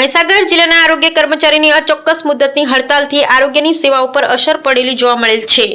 મહીસાગર જિલ્લાના આરોગ્ય કર્મચારીની અચોક્કસ મુદતની હડતાલથી આરોગ્યની સેવાઓ પર અસર પડેલી જોવા મળેલ છે.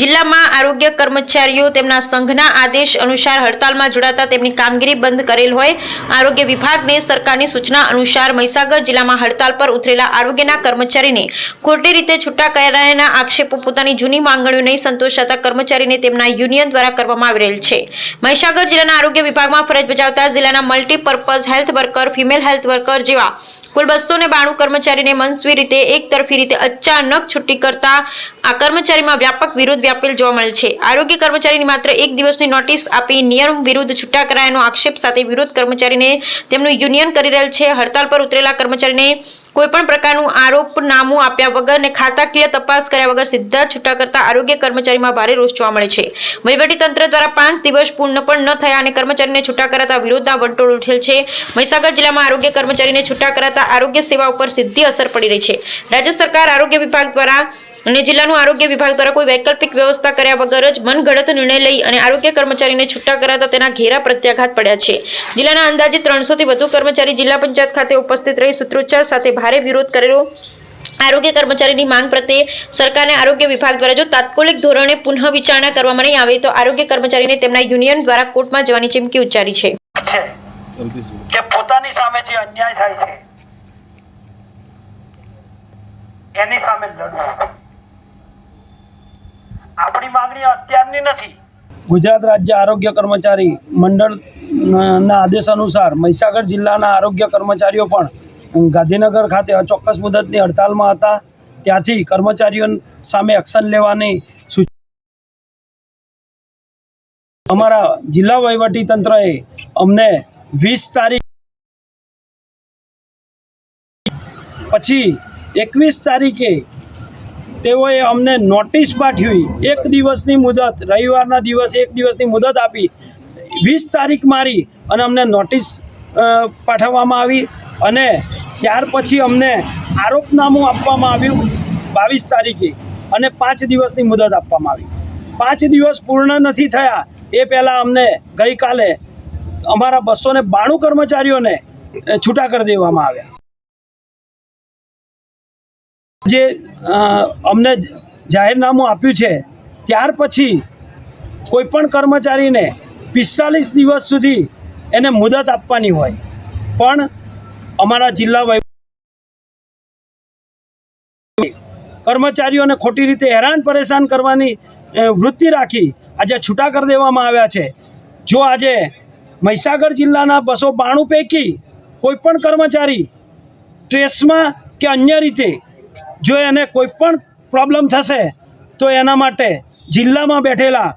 જિલ્લામાં આરોગ્ય કર્મચારીઓ તેમના સંઘના આદેશ અનુસાર હડતાલમાં જોડાતા તેમની કામગીરી બંધ કરેલ હોય, આરોગ્ય વિભાગને સરકારની સૂચના અનુસાર મહીસાગર જિલ્લામાં હડતાલ પર ઉતરેલા આરોગ્યના કર્મચારીને ખોટી રીતે છૂટા કરાયાના આક્ષેપો પોતાની જૂની માંગણીઓ નહીં સંતોષાતા કર્મચારીને તેમના યુનિયન દ્વારા કરવામાં આવી રહેલ છે. મહીસાગર જિલ્લાના આરોગ્ય વિભાગમાં ફરજ બજાવતા જિલ્લાના multipurpose health worker, female health worker જેવા કુલ બસો ને બાણું કર્મચારીને મનસ્વી રીતે, એક તરફી રીતે અચાનક છુટ્ટી કરતા આ કર્મચારીમાં વ્યાપક વિરોધ વ્યાપેલ જોવા મળે છે. આરોગ્ય કર્મચારીની માત્ર એક દિવસની નોટિસ આપી નિયમ વિરુદ્ધ છૂટા કરાયાનો આક્ષેપ સાથે વિરોધ કર્મચારીને તેમનું યુનિયન કરી રહેલ છે. હડતાલ પર ઉતરેલા કર્મચારીને કોઈ પણ પ્રકારનું આરોપનામું આપ્યા વગર ને ખાતાકીય તપાસ કર્યા વગર સીધા છૂટા કરતા આરોગ્ય કર્મચારીમાં ભારે રોષ જોવા મળે છે. વહીવટી તંત્ર દ્વારા પાંચ દિવસ પૂર્ણ પણ ન થયા અને કર્મચારીને છૂટા કરાતા વિરોધના વંટોળ ઉઠેલ છે. મહીસાગર જિલ્લામાં આરોગ્ય કર્મચારીને છૂટા કરાતા આરોગ્ય સેવા ઉપર સીધી અસર પડી રહી છે. રાજ્ય સરકાર આરોગ્ય વિભાગ દ્વારા અને જિલ્લાનું આરોગ્ય વિભાગ દ્વારા કોઈ વૈકલ્પિક વ્યવસ્થા કર્યા વગર જ મનગઢત નિર્ણય લઈ અને આરોગ્ય કર્મચારીને છૂટા કરાતા તેના ઘેરા પ્રત્યાઘાત પડ્યા છે. જિલ્લાના અંદાજે ત્રણસોથી વધુ કર્મચારી જિલ્લા પંચાયત ખાતે ઉપસ્થિત રહી સૂત્રોચ્ચાર સાથે ભારે વિરોધ કરેલો. આરોગ્ય કર્મચારીની માંગ પ્રત્યે સરકારને આરોગ્ય વિભાગ દ્વારા જો તાત્કાલિક ધોરણે પુનઃ વિચારણા કરવામાં નહીં આવે તો આરોગ્ય કર્મચારીને તેમના યુનિયન દ્વારા કોર્ટમાં જવાની ચીમકી ઉચ્ચારી છે. કે પોતાની સામે જે અન્યાય થાય છે એની સામે લડવું. આપણી માંગણી અત્યારની નથી. ગુજરાત રાજ્ય આરોગ્ય કર્મચારી મંડળના આદેશ અનુસાર મહીસાગર જિલ્લાના આરોગ્ય કર્મચારીઓ પણ ગાંધીનગર ખાતે અચોક્કસ મુદતની હડતાલમાં હતા. ત્યાંથી કર્મચારીઓ સામે એક્શન લેવાની અમારા જિલ્લા વહીવટી તંત્રએ અમને વીસ તારીખ પછી એકવીસ તારીખે તેઓએ અમને નોટિસ પાઠવી. એક દિવસની મુદત, રવિવારના દિવસે એક દિવસની મુદત આપી. વીસ તારીખ મારી અને અમને નોટિસ પાઠવવામાં આવી અને ત્યાર પછી અમને આરોપનામું આપવામાં આવ્યું બાવીસ તારીખે અને પાંચ દિવસની મુદત આપવામાં આવી. પાંચ દિવસ પૂર્ણ નથી થયા એ પહેલાં અમને ગઈકાલે અમારા બસો ને બાણું કર્મચારીઓને છૂટા કરી દેવામાં આવ્યા. જે અમને જાહેરનામું આપ્યું છે, ત્યાર પછી કોઈપણ કર્મચારીને પિસ્તાલીસ દિવસ સુધી એને મુદત આપવાની હોય. પણ અમારા જિલ્લા વૈભવ કર્મચારીઓને ખોટી રીતે હેરાન પરેશાન કરવાની વૃત્તિ રાખી આજે છૂટા કરી દેવામાં આવ્યા છે. જો આજે મહીસાગર જિલ્લાના બસો બાણું પૈકી કોઈ પણ કર્મચારી ટ્રેસમાં કે અન્ય રીતે જો એને કોઈ પણ પ્રોબ્લેમ થશે, તો એના માટે જિલ્લામાં બેઠેલા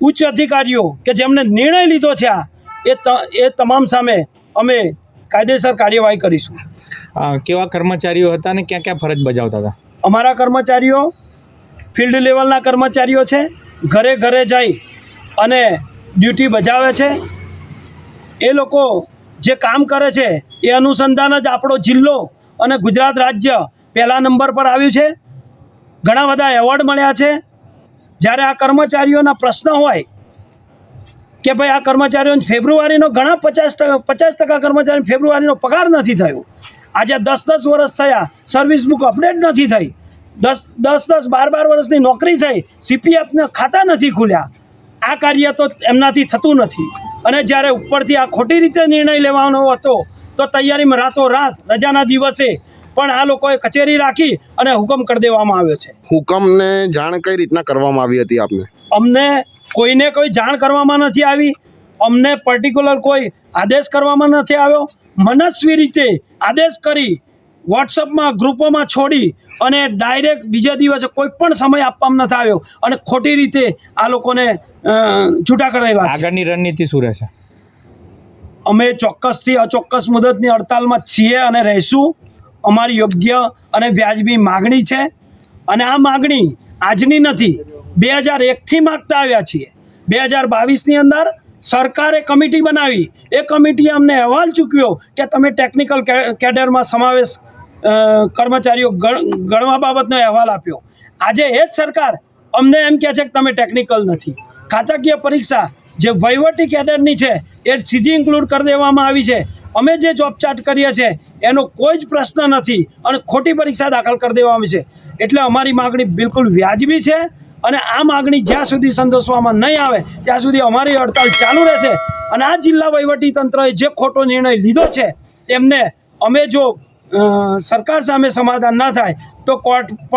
ઉચ્ચ અધિકારીઓ કે જેમણે નિર્ણય લીધો આ એ ત- એ તમામ સામે અમે કાયદેસર કાર્યવાહી કરીશું. કેવા કર્મચારીઓ હતા અને ક્યાં ક્યાં ફરજ બજાવતા હતા? અમારા કર્મચારીઓ ફિલ્ડ લેવલના કર્મચારીઓ છે ઘરે ઘરે જઈ અને ડ્યુટી બજાવે છે. એ લોકો જે કામ કરે છે એ અનુસંધાન જ આપણો જિલ્લો અને ગુજરાત રાજ્ય પહેલા નંબર પર આવ્યું છે. ઘણા બધા એવોર્ડ મળ્યા છે. જ્યારે આ કર્મચારીઓના પ્રશ્ન હોય કે ભાઈ આ કર્મચારીઓને ફેબ્રુઆરીનો ઘણા પચાસ ટકા પચાસ ટકા કર્મચારી ફેબ્રુઆરીનો પગાર નથી થયો. આજે દસ દસ વર્ષ થયા સર્વિસ બુક અપડેટ નથી થઈ. દસ દસ દસ બાર બાર વર્ષની નોકરી થઈ સીપીએફના ખાતા નથી ખુલ્યા. આ કાર્ય તો એમનાથી થતું નથી. અને જ્યારે ઉપરથી આ ખોટી રીતે નિર્ણય લેવાનો હતો તો તૈયારીમાં રાતો રાત રજાના દિવસે પણ આ લોકોએ કચેરી રાખી અને હુકમ કરી દેવામાં આવ્યો છે. હુકમને જાણ કઈ રીતના કરવામાં આવી હતી આપને? અમને કોઈને કોઈ જાણ કરવામાં નથી આવી અમને પર્ટિક્યુલર કોઈ આદેશ કરવામાં નથી આવ્યો. મનસ્વી રીતે આદેશ કરી વોટ્સઅપમાં ગ્રુપોમાં છોડી અને ડાયરેક્ટ બીજા દિવસે કોઈ પણ સમય આપવામાં નથી આવ્યો અને ખોટી રીતે આ લોકોને છૂટા કરેલા આગળની રણનીતિ શું રહેશે? અમે ચોક્કસથી અચોક્કસ મુદતની હડતાલમાં છીએ અને રહીશું. અમારી યોગ્ય અને વ્યાજબી માગણી છે. અને આ માગણી આજની નથી. બે હજાર એકથી માગતા આવ્યા છીએ. બે હજાર બાવીસની અંદર સરકારે કમિટી બનાવી. એ કમિટીએ અમને અહેવાલ ચૂકવ્યો કે તમે ટેકનિકલ કેડરમાં સમાવેશ કર્મચારીઓ ગણ- ગણવા બાબતનો અહેવાલ આપ્યો. આજે એ જ સરકાર અમને એમ કહે છે કે તમે ટેકનિકલ નથી. ખાતાકીય પરીક્ષા જે વહીવટી કેડરની છે, એ સીધી ઇન્ક્લુડ કરી દેવામાં આવી છે. અમે જે જોબ ચાર્ટ કરીએ છીએ, એનો કોઈ જ પ્રશ્ન નથી અને ખોટી પરીક્ષા દાખલ કરી દેવામાં છે. એટલે અમારી માગણી બિલકુલ વ્યાજબી છે. અને આ માગણી જ્યાં સુધી સંતોષવામાં નહીં આવે, ત્યાં સુધી અમારી હડતાલ ચાલુ રહેશે. અને આ જિલ્લા વહીવટી તંત્રએ જે ખોટો નિર્ણય લીધો છે એમને અમે જો સરકાર સામે સમાધાન ના થાય, તો કોર્ટ